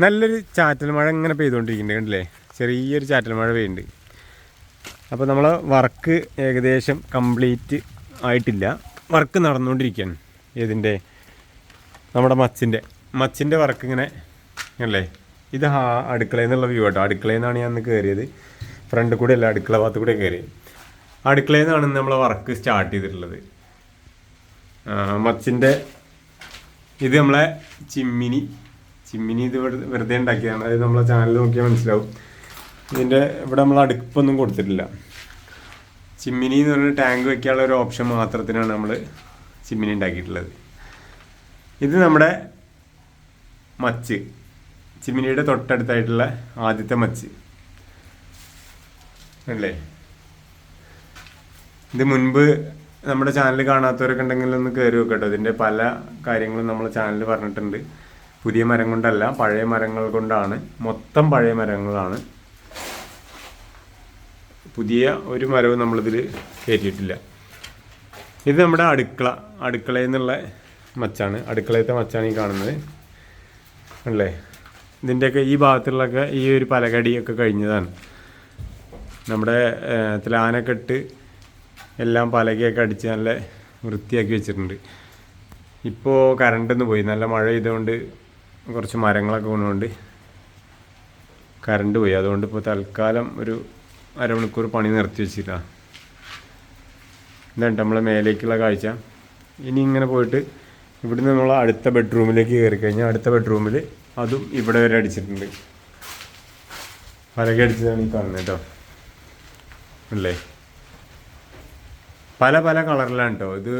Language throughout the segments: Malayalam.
നല്ലൊരു ചാറ്റൽ മഴ ഇങ്ങനെ പെയ്തുകൊണ്ടിരിക്കുന്നുണ്ട് കണ്ടില്ലേ? ചെറിയൊരു ചാറ്റൽ മഴ പെയ്യുന്നുണ്ട്. അപ്പോൾ നമ്മൾ വർക്ക് ഏകദേശം കംപ്ലീറ്റ് ആയിട്ടില്ല. വർക്ക് നടന്നുകൊണ്ടിരിക്കുകയാണ് ഇതിന്റെ നമ്മുടെ മച്ചിന്റെ മച്ചിന്റെ വർക്ക് ഇങ്ങനെ അല്ലേ ഇത് ഹാ അടുക്കളയിൽ നിന്നുള്ള വ്യൂ കേട്ടോ അടുക്കളയിൽ നിന്നാണ് ഞാൻ കയറിയത് ഫ്രണ്ട് കൂടെ അല്ല അടുക്കള ഭാഗത്ത് കൂടെ കയറിയത് അടുക്കളയിൽ നിന്നാണ് നമ്മളെ വർക്ക് സ്റ്റാർട്ട് ചെയ്തിട്ടുള്ളത്. ആ, മച്ചിന്റെ ഇത് നമ്മളെ ചിമ്മിനി ചിമ്മിനി ഇത് വെറുതെ ഉണ്ടാക്കിയതാണ്. അത് നമ്മളെ ചാനൽ നോക്കിയാൽ മനസ്സിലാവും. ഇതിന്റെ ഇവിടെ നമ്മൾ അടുപ്പൊന്നും കൊടുത്തിട്ടില്ല. ചിമ്മിനി എന്ന് പറഞ്ഞ ടാങ്ക് വെക്കാനുള്ള ഒരു ഓപ്ഷൻ മാത്രത്തിനാണ് നമ്മൾ ചിമ്മിനി ഉണ്ടാക്കിയിട്ടുള്ളത്. ഇത് നമ്മുടെ മച്ച്. ചിമ്മിനിയുടെ തൊട്ടടുത്തായിട്ടുള്ള ആദ്യത്തെ മച്ച്. അല്ലേ? ഇത് മുൻപ് നമ്മുടെ ചാനൽ കാണാത്തവരൊക്കെ ഉണ്ടെങ്കിൽ ഒന്ന് കയറി നോക്കട്ടോ ഇതിന്റെ പല കാര്യങ്ങളും നമ്മളെ ചാനലിൽ പറഞ്ഞിട്ടുണ്ട്. പുതിയ മരം കൊണ്ടല്ല പഴയ മരങ്ങൾ കൊണ്ടാണ്. മൊത്തം പഴയ മരങ്ങളാണ്. പുതിയ ഒരു മരവും നമ്മളിതിൽ കയറ്റിയിട്ടില്ല ഇത് നമ്മുടെ അടുക്കള അടുക്കളയിൽ നിന്നുള്ള മച്ചാണ്. അടുക്കളയത്തെ മച്ചാണ് ഈ കാണുന്നത്. അല്ലേ? ഇതിന്റെയൊക്കെ ഈ ഭാഗത്തുള്ളൊക്കെ ഈ ഒരു പലകടിയൊക്കെ കഴിഞ്ഞതാണ്. നമ്മുടെ തിലാനൊക്കെ എല്ലാം പലകയൊക്കെ അടിച്ച് നല്ല വൃത്തിയാക്കി വെച്ചിട്ടുണ്ട്. ഇപ്പോൾ കറണ്ടൊന്ന് പോയി. നല്ല മഴ ചെയ്തുകൊണ്ട് കുറച്ച് മരങ്ങളൊക്കെ വന്നുകൊണ്ട് കറണ്ട് പോയി. അതുകൊണ്ട് ഇപ്പോൾ തൽക്കാലം ഒരു അരമണിക്കൂർ പണി നിർത്തി വെച്ചില്ല ഇതാണ് നമ്മളെ മേലേക്കുള്ള കാഴ്ച. ഇനി ഇങ്ങനെ പോയിട്ട് ഇവിടുന്ന് നമ്മൾ അടുത്ത ബെഡ്റൂമിലേക്ക് കയറി കഴിഞ്ഞാൽ അടുത്ത ബെഡ്റൂമിൽ അതും ഇവിടെ വരെ അടിച്ചിട്ടുണ്ട്. പലക അടിച്ചതാണ് ഈ കാണുന്നത് കേട്ടോ. അല്ലേ? പല പല കളറിലാണ് കേട്ടോ. ഇത്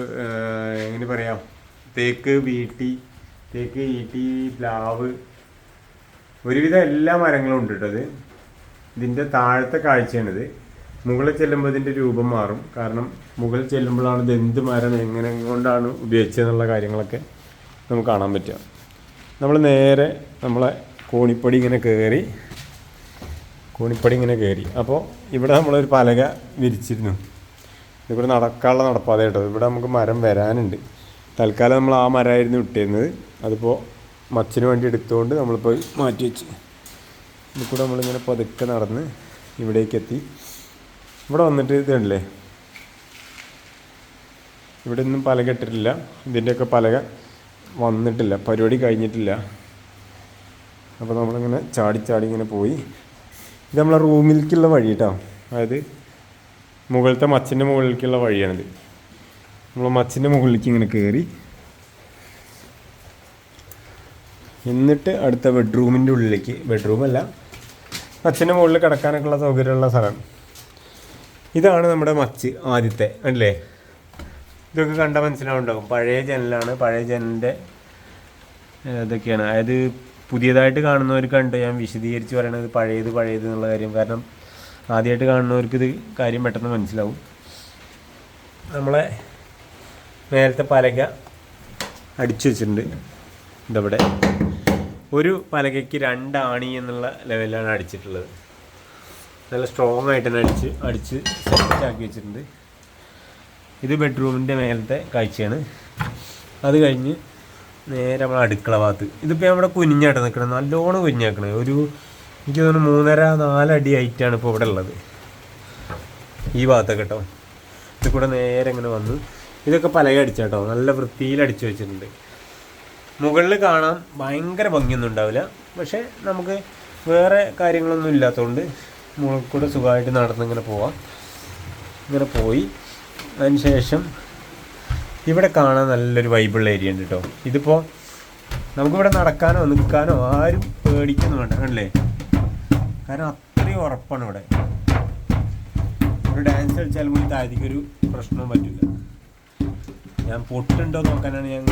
എങ്ങനെ പറയാം? തേക്ക് വീട്ടി തേക്ക് ഈട്ടി പ്ലാവ്. ഒരുവിധം എല്ലാ മരങ്ങളും ഉണ്ട് കേട്ടോ ഇത് ഇതിന്റെ താഴത്തെ കാഴ്ചയാണിത്. മുകളിൽ ചെല്ലുമ്പോൾ ഇതിന്റെ രൂപം മാറും. കാരണം മുകളിൽ ചെല്ലുമ്പോഴാണ് ഇത് എന്ത് മരം എങ്ങനെ കൊണ്ടാണ് ഉപയോഗിച്ചതെന്നുള്ള കാര്യങ്ങളൊക്കെ നമുക്ക് കാണാൻ പറ്റുക. നമ്മൾ നേരെ നമ്മളെ കോണിപ്പടി ഇങ്ങനെ കയറി കോണിപ്പടി ഇങ്ങനെ കയറി അപ്പോൾ ഇവിടെ നമ്മളൊരു പലക വിരിച്ചിരുന്നു. ഇതിവിടെ നടക്കാനുള്ള നടപ്പാതെ കേട്ടോ ഇവിടെ നമുക്ക് മരം വരാനുണ്ട്. തൽക്കാലം നമ്മൾ ആ മരമായിരുന്നു ഇട്ടിരുന്നത്. അതിപ്പോൾ മച്ചിന് വേണ്ടി എടുത്തുകൊണ്ട് നമ്മളിപ്പോൾ മാറ്റി വെച്ച്. ഇതിൽ നമ്മളിങ്ങനെ പതുക്കെ നടന്ന് ഇവിടേക്ക് എത്തി. ഇവിടെ വന്നിട്ട് ഇതുണ്ടല്ലേ ഇവിടെ ഒന്നും പലക ഇട്ടിട്ടില്ല ഇതിന്റെയൊക്കെ പലക വന്നിട്ടില്ല. പരിപാടി കഴിഞ്ഞിട്ടില്ല. അപ്പോൾ നമ്മളിങ്ങനെ ചാടി ചാടി ഇങ്ങനെ പോയി. ഇത് നമ്മളെ റൂമിലേക്കുള്ള വഴി കേട്ടോ അതായത് മുകളിലത്തെ മച്ചിന്റെ മുകളിലേക്കുള്ള വഴിയാണിത്. നമ്മൾ മച്ചിന്റെ മുകളിലേക്ക് ഇങ്ങനെ കയറി എന്നിട്ട് അടുത്ത ബെഡ്റൂമിന്റെ ഉള്ളിലേക്ക്. ബെഡ്റൂമല്ല മച്ചിന്റെ മുകളിൽ കിടക്കാനൊക്കെ ഉള്ള സൗകര്യമുള്ള സ്ഥലം. ഇതാണ് നമ്മുടെ മച്ച് ആദ്യത്തെ അല്ലേ? ഇതൊക്കെ കണ്ട മനസ്സിലാവുണ്ടാവും. പഴയ ജനലാണ് പഴയ ജനലിന്റെ ഇതൊക്കെയാണ്. അതായത് പുതിയതായിട്ട് കാണുന്നവർക്ക് കണ്ട് ഞാൻ വിശദീകരിച്ച് പറയണത് പഴയത് പഴയത് എന്നുള്ള കാര്യം. കാരണം ആദ്യമായിട്ട് കാണുന്നവർക്ക് ഇത് കാര്യം പെട്ടെന്ന് മനസ്സിലാവും. നമ്മളെ നേരത്തെ പലക അടിച്ചു വെച്ചിട്ടുണ്ട്. ഇതവിടെ ഒരു പലകയ്ക്ക് രണ്ടാണി എന്നുള്ള ലെവലിലാണ് അടിച്ചിട്ടുള്ളത്. നല്ല സ്ട്രോങ് ആയിട്ട് തന്നെ അടിച്ച് അടിച്ച് സെറ്റ് ആക്കി വെച്ചിട്ടുണ്ട്. ഇത് ബെഡ്റൂമിന്റെ മേലത്തെ കാഴ്ചയാണ്. അത് കഴിഞ്ഞ് നേരെ നമ്മൾ അടുക്കള ഭാഗത്ത്. ഇതിപ്പോൾ നമ്മുടെ കുഞ്ഞാട്ട് നിൽക്കണം നല്ലോണം കുനിഞ്ഞാക്കണത്. ഒരു എനിക്ക് തോന്നുന്നു മൂന്നര നാലടി ഹൈറ്റാണ് ഇപ്പോൾ ഇവിടെ ഉള്ളത്. ഈ ഭാഗത്തൊക്കെ കേട്ടോ ഇത് കൂടെ നേരെ ഇങ്ങനെ വന്നു ഇതൊക്കെ പലക അടിച്ചാട്ടോ നല്ല വൃത്തിയിൽ അടിച്ചു വെച്ചിട്ടുണ്ട്. മുകളിൽ കാണാൻ ഭയങ്കര ഭംഗിയൊന്നും ഉണ്ടാവില്ല. പക്ഷേ നമുക്ക് വേറെ കാര്യങ്ങളൊന്നും ഇല്ലാത്തതുകൊണ്ട് മുകളിൽ കൂടെ സുഖമായിട്ട് നടന്നിങ്ങനെ പോവാം. ഇങ്ങനെ പോയി. അതിന് ശേഷം ഇവിടെ കാണാൻ നല്ലൊരു വൈബിളുള്ള ഏരിയ ഉണ്ട് കേട്ടോ ഇതിപ്പോൾ നമുക്കിവിടെ നടക്കാനോ നിൽക്കാനോ ആരും പേടിക്കൊന്നും വേണ്ട. അല്ലേ കാരണം അത്രയും ഉറപ്പാണ് ഇവിടെ. ഒരു ഡാൻസ് കളിച്ചാൽ പോലും താഴത്തേക്കൊരു പ്രശ്നവും പറ്റില്ല ഞാൻ പൊട്ടുണ്ടോ നോക്കാനാണ് ഞാൻ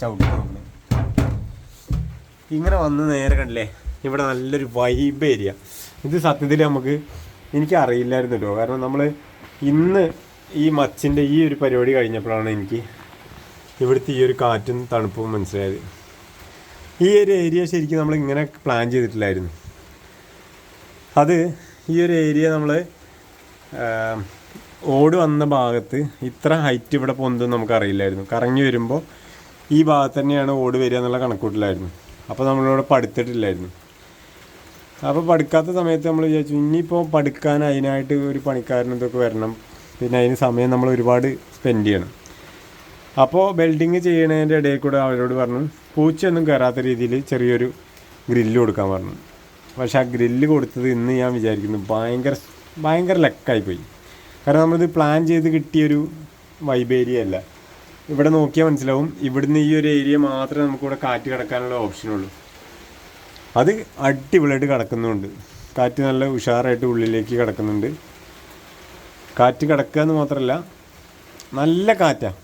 ചവിട്ടി നോക്കുന്നത് ഇങ്ങനെ വന്ന് നേരെ കണ്ടില്ലേ ഇവിടെ നല്ലൊരു വൈബ് ഏരിയ ഇത് സത്യത്തിൽ നമുക്ക് എനിക്ക് അറിയില്ലായിരുന്നു കാരണം നമ്മൾ ഇന്ന് ഈ മച്ചിന്റെ ഈ ഒരു പരിപാടി കഴിഞ്ഞപ്പോഴാണ് എനിക്ക് ഇവിടുത്തെ ഈ ഒരു കാറ്റും തണുപ്പും മനസ്സിലായത്. ഈ ഒരു ഏരിയ ശരിക്കും നമ്മൾ ഇങ്ങനെ പ്ലാൻ ചെയ്തിട്ടില്ലായിരുന്നു. അത് ഈ ഒരു ഏരിയ നമ്മൾ ഓട് വന്ന ഭാഗത്ത് ഇത്ര ഹൈറ്റ് ഇവിടെ പൊന്തും നമുക്കറിയില്ലായിരുന്നു. കറങ്ങി വരുമ്പോൾ ഈ ഭാഗത്ത് തന്നെയാണ് ഓട് വരിക എന്നുള്ള കണക്കൂട്ടിലായിരുന്നു. അപ്പോൾ നമ്മളിവിടെ പഠിത്തിട്ടില്ലായിരുന്നു. അപ്പോൾ പഠിക്കാത്ത സമയത്ത് നമ്മൾ വിചാരിച്ചു ഇനിയിപ്പോൾ പഠിക്കാൻ അതിനായിട്ട് ഒരു പണിക്കാരൻ ഇതൊക്കെ വരണം. പിന്നെ അതിന് സമയം നമ്മൾ ഒരുപാട് സ്പെൻഡ് ചെയ്യണം. അപ്പോൾ വെൽഡിങ് ചെയ്യണതിന്റെ ഇടയിൽ കൂടെ അവരോട് പറഞ്ഞു പൂച്ചയൊന്നും കയറാത്ത രീതിയിൽ ചെറിയൊരു ഗ്രില്ല് കൊടുക്കാൻ പറഞ്ഞു. പക്ഷേ ആ ഗ്രില്ല് കൊടുത്തത് ഇന്ന് ഞാൻ വിചാരിക്കുന്നു ഭയങ്കര ഭയങ്കര ലക്കായിപ്പോയി കാരണം നമ്മളിത് പ്ലാൻ ചെയ്ത് കിട്ടിയൊരു വൈബ് ഏരിയ അല്ല. ഇവിടെ നോക്കിയാൽ മനസ്സിലാവും. ഇവിടുന്ന് ഈ ഒരു ഏരിയ മാത്രമേ നമുക്കിവിടെ കാറ്റ് കിടക്കാനുള്ള ഓപ്ഷനുള്ളൂ അത് അടിപൊളിയായിട്ട് കിടക്കുന്നുണ്ട്. കാറ്റ് നല്ല ഉഷാറായിട്ട് ഉള്ളിലേക്ക് കിടക്കുന്നുണ്ട്. കാറ്റ് കിടക്കുക എന്ന് മാത്രമല്ല നല്ല കാറ്റാണ്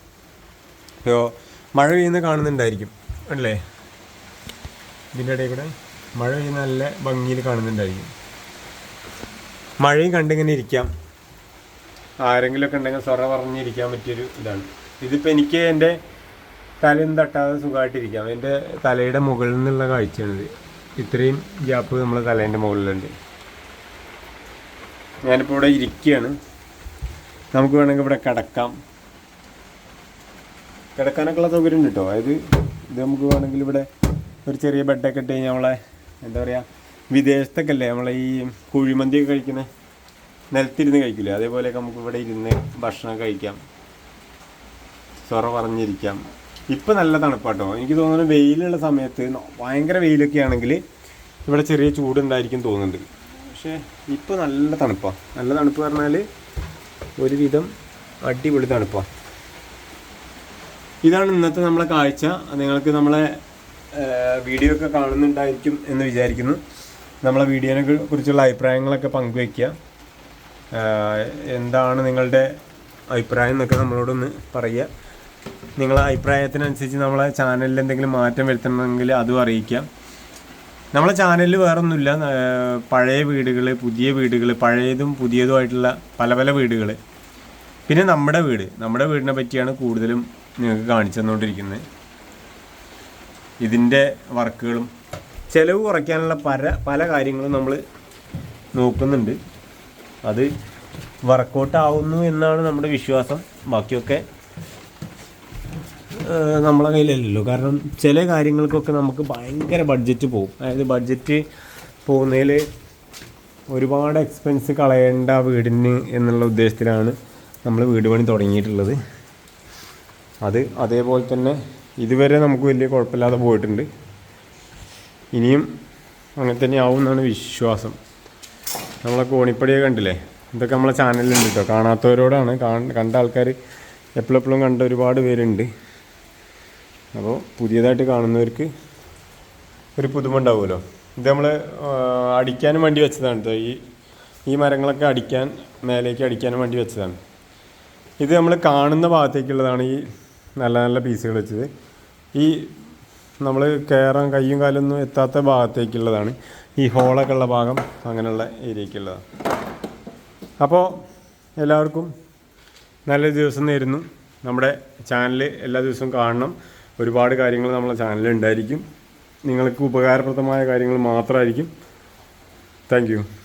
ഇപ്പോൾ മഴ പെയ്യുന്ന കാണുന്നുണ്ടായിരിക്കും. അല്ലേ? ഇതിന്റെ ഇടയിൽ കൂടെ മഴ പെയ്യുന്ന നല്ല ഭംഗിയിൽ കാണുന്നുണ്ടായിരിക്കും. മഴയും കണ്ടിങ്ങനെ ഇരിക്കാം. ആരെങ്കിലുമൊക്കെ ഉണ്ടെങ്കിൽ സൊറ പറഞ്ഞിരിക്കാൻ പറ്റിയൊരു ഇതാണ്. ഇതിപ്പോൾ എനിക്ക് എന്റെ തലയൊന്നും തട്ടാതെ സുഖമായിട്ടിരിക്കാം. എന്റെ തലയുടെ മുകളിൽ നിന്നുള്ള കാഴ്ചയാണിത്. ഇത്രയും ഗ്യാപ്പ് നമ്മൾ തലേന്റെ മുകളിലുണ്ട്. ഞാനിപ്പോൾ ഇവിടെ ഇരിക്കുകയാണ്. നമുക്ക് വേണമെങ്കിൽ ഇവിടെ കിടക്കാം. കിടക്കാനൊക്കെ ഉള്ള സൗകര്യം ഉണ്ട് കേട്ടോ. അതായത് ഇത് നമുക്ക് വേണമെങ്കിൽ ഇവിടെ ഒരു ചെറിയ ബെഡൊക്കെ ഇട്ട് കഴിഞ്ഞാൽ നമ്മളെ എന്താ പറയുക വിദേശത്തൊക്കെ അല്ലേ? നമ്മളെ ഈ കുഴിമന്തിയൊക്കെ കഴിക്കുന്നത് നിലത്തിരുന്ന് കഴിക്കില്ല അതേപോലെ നമുക്ക് ഇവിടെ ഇരുന്ന് ഭക്ഷണം കഴിക്കാം. സൊറ പറഞ്ഞിരിക്കാം. ഇപ്പം നല്ല തണുപ്പാട്ടോ. എനിക്ക് തോന്നുന്നു വെയിലുള്ള സമയത്ത് ഭയങ്കര വെയിലൊക്കെ ആണെങ്കിൽ ഇവിടെ ചെറിയ ചൂടുണ്ടായിരിക്കും തോന്നുന്നുണ്ട്. പക്ഷേ ഇപ്പോൾ നല്ല തണുപ്പാണ് നല്ല തണുപ്പ് പറഞ്ഞാൽ ഒരുവിധം അടിപൊളി തണുപ്പാണ് ഇതാണ് ഇന്നത്തെ നമ്മളെ കാഴ്ച. നിങ്ങൾക്ക് നമ്മളെ വീഡിയോ ഒക്കെ കാണുന്നുണ്ടായിരിക്കും എന്ന് വിചാരിക്കുന്നു. നമ്മളെ വീഡിയോനെ കുറിച്ചുള്ള അഭിപ്രായങ്ങളൊക്കെ പങ്കുവയ്ക്കുക. എന്താണ് നിങ്ങളുടെ അഭിപ്രായം എന്നൊക്കെ നമ്മളോടൊന്ന് പറയുക. നിങ്ങളെ അഭിപ്രായത്തിനനുസരിച്ച് നമ്മളെ ചാനലിൽ എന്തെങ്കിലും മാറ്റം വരുത്തണമെങ്കിൽ അതും അറിയിക്കാം. നമ്മളെ ചാനലിൽ വേറൊന്നുമില്ല. പഴയ വീടുകൾ പുതിയ വീടുകൾ പഴയതും പുതിയതുമായിട്ടുള്ള പല പല വീടുകൾ പിന്നെ നമ്മുടെ വീട്. നമ്മുടെ വീടിനെ പറ്റിയാണ് കൂടുതലും നിങ്ങൾക്ക് കാണിച്ചു തന്നുകൊണ്ടിരിക്കുന്നത്. ഇതിന്റെ വർക്കുകളും ചിലവ് കുറയ്ക്കാനുള്ള പല പല കാര്യങ്ങളും നമ്മൾ നോക്കുന്നുണ്ട്. അത് വർക്കൗട്ട് ആവുന്നു എന്നാണ് നമ്മുടെ വിശ്വാസം. ബാക്കിയൊക്കെ നമ്മളെ കയ്യിലല്ലല്ലോ. കാരണം ചില കാര്യങ്ങൾക്കൊക്കെ നമുക്ക് ഭയങ്കര ബഡ്ജറ്റ് പോകും. അതായത് ബഡ്ജറ്റ് പോകുന്നതിൽ ഒരുപാട് എക്സ്പെൻസ് കളയേണ്ട വീടിന് എന്നുള്ള ഉദ്ദേശത്തിലാണ് നമ്മൾ വീട് പണി തുടങ്ങിയിട്ടുള്ളത്. അത് അതേപോലെ തന്നെ ഇതുവരെ നമുക്ക് വലിയ കുഴപ്പമില്ലാതെ പോയിട്ടുണ്ട്. ഇനിയും അങ്ങനെ തന്നെ ആവും എന്നാണ് വിശ്വാസം. നമ്മളെ കോണിപ്പടിയൊക്കെ കണ്ടില്ലേ? ഇതൊക്കെ നമ്മളെ ചാനലിലുണ്ട് കേട്ടോ കാണാത്തവരോടാണ്. കണ്ട ആൾക്കാർ എപ്പോഴെപ്പോഴും കണ്ട ഒരുപാട് പേരുണ്ട്. അപ്പോൾ പുതിയതായിട്ട് കാണുന്നവർക്ക് ഒരു പുതുമ ഉണ്ടാവുമല്ലോ? ഇത് നമ്മൾ അടിക്കാനും വേണ്ടി വെച്ചതാണ് കേട്ടോ ഈ ഈ മരങ്ങളൊക്കെ അടിക്കാൻ മേലേക്ക് അടിക്കാനും വേണ്ടി വെച്ചതാണ്. ഇത് നമ്മൾ കാണുന്ന ഭാഗത്തേക്കുള്ളതാണ് ഈ നല്ല നല്ല പീസുകൾ വെച്ചത്. ഈ നമ്മൾ കയറാൻ കയ്യും കാലൊന്നും എത്താത്ത ഭാഗത്തേക്കുള്ളതാണ്. ഈ ഹോളൊക്കെ ഉള്ള ഭാഗം അങ്ങനെയുള്ള ഏരിയക്കുള്ളതാണ് അപ്പോൾ എല്ലാവർക്കും നല്ല ദിവസം നേരുന്നു. നമ്മുടെ ചാനൽ എല്ലാ ദിവസവും കാണണം. ഒരുപാട് കാര്യങ്ങൾ നമ്മളെ ചാനലിൽ ഉണ്ടായിരിക്കും. നിങ്ങൾക്ക് ഉപകാരപ്രദമായ കാര്യങ്ങൾ മാത്രമായിരിക്കും. താങ്ക്